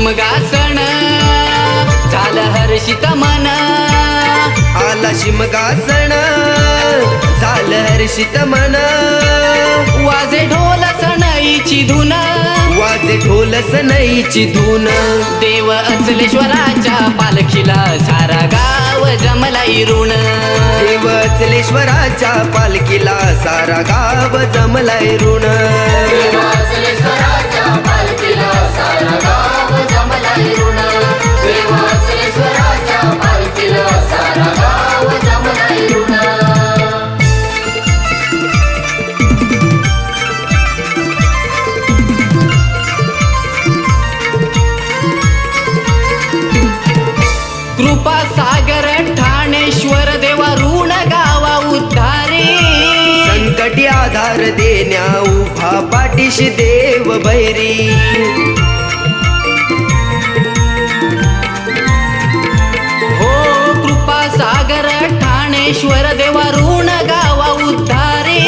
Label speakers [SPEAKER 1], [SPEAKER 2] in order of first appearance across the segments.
[SPEAKER 1] शिमगासण झालं हर्षित मन.
[SPEAKER 2] आला शिमगासण झालं हर्षित मन.
[SPEAKER 1] वाजे ढोल सणाईची धुन.
[SPEAKER 2] वाजे ढोल सणाईची धुन.
[SPEAKER 1] देव अचलेश्वराच्या पालखीला सारा गाव जमलाई ऋण
[SPEAKER 2] देव अचलेश्वराच्या पालखीला सारा गाव जमलाई ऋण
[SPEAKER 1] सागर ठाणेश्वर देवा ऋण गावा उद्धारे.
[SPEAKER 2] संकटी आधार देण्या उभा पाठीशी देव बैरी.
[SPEAKER 1] ठाणेश्वर देवा ऋण गावा उद्धारे.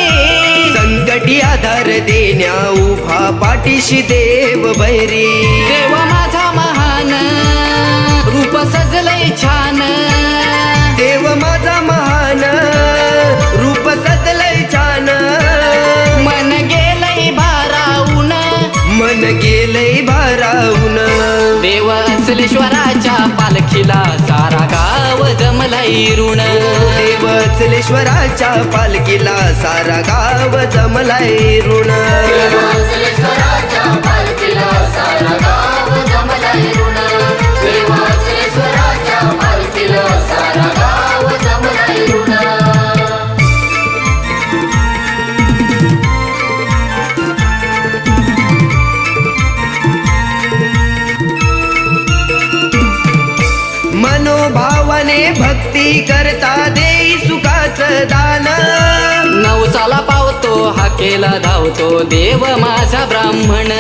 [SPEAKER 2] संकटी आधार देण्या उभा पाठीशी देव बैरी.
[SPEAKER 1] देव माझा महान रूप सजलय छान.
[SPEAKER 2] देव माझा महान रूप सजलय छान.
[SPEAKER 1] मन गेलय भारावून.
[SPEAKER 2] मन गेलय भारावून.
[SPEAKER 1] देव अचलेश्वराच्या पालखीला जमलय ऋण
[SPEAKER 2] देव चलेश्वराच्या पालखीला सारा गाव जमलाय ऋण भक्ती करता देई सुखाचं दान.
[SPEAKER 1] नवसाला पावतो हा केला धावतो देव माझा ब्राह्मण.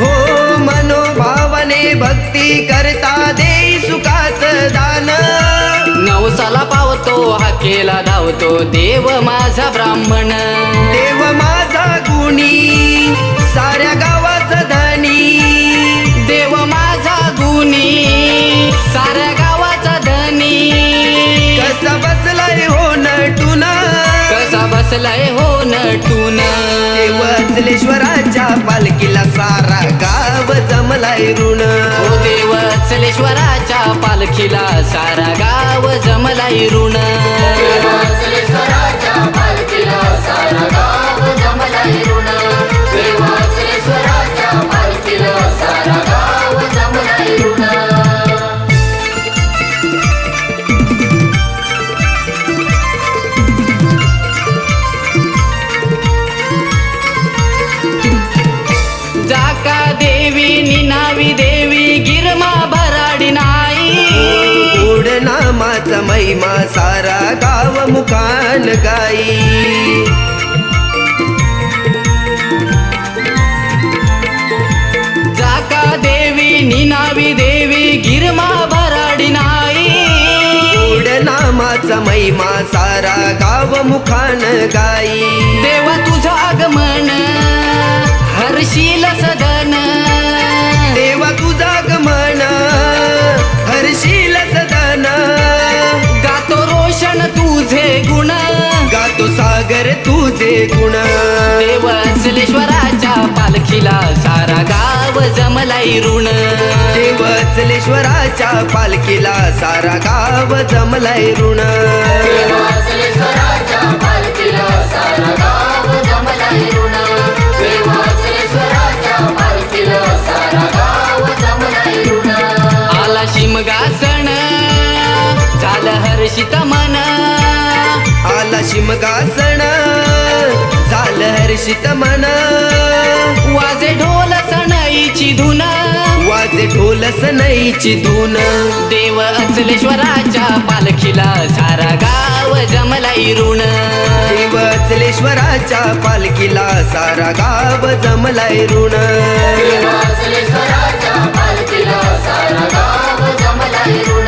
[SPEAKER 2] हो मनोभावाने भक्ती करता देई सुखाचं दान.
[SPEAKER 1] नवसाला पावतो हा केला धावतो देव माझा ब्राह्मण.
[SPEAKER 2] देव माझा गुणी. बसलाय हो नटून. देव अचलेश्वराच्या पालखीला सारा गाव जमलाय ऋण.
[SPEAKER 1] हो देव चलेश्वराच्या पालखीला सारा गाव जमलाय ऋण. निनावी देवी गिरमा भराडी नाही.
[SPEAKER 2] गोड नामाचा महिमा सारा गाव मुखान गाई.
[SPEAKER 1] जाका देवी निनावी देवी गिरमा भराडी नाही.
[SPEAKER 2] गोड नामाचा महिमा सारा गाव मुखान गाई.
[SPEAKER 1] देवा तुझं आगमन हर्षील सदन
[SPEAKER 2] सागर तुझे गुण.
[SPEAKER 1] देव चलेश्वराच्या पालखीला सारा गाव जमलाई ऋण.
[SPEAKER 2] देव चलेश्वराच्या पालखीला सारा गाव जमलाय ऋण.
[SPEAKER 1] आला झालं हर्षित मन.
[SPEAKER 2] आला शिमगासण झालं शित मना.
[SPEAKER 1] वाजे ढोल सणाईची धुना.
[SPEAKER 2] वाजे ढोल सणाईची धुन.
[SPEAKER 1] देव अचलेश्वराच्या पालखीला सारा गाव जमलाई ऋण.
[SPEAKER 2] देव अचलेश्वराच्या पालखीला सारा गाव जमलाई ऋण.
[SPEAKER 3] देव अचलेश्वराच्या पालखीला सारा गाव जमलाई ऋण.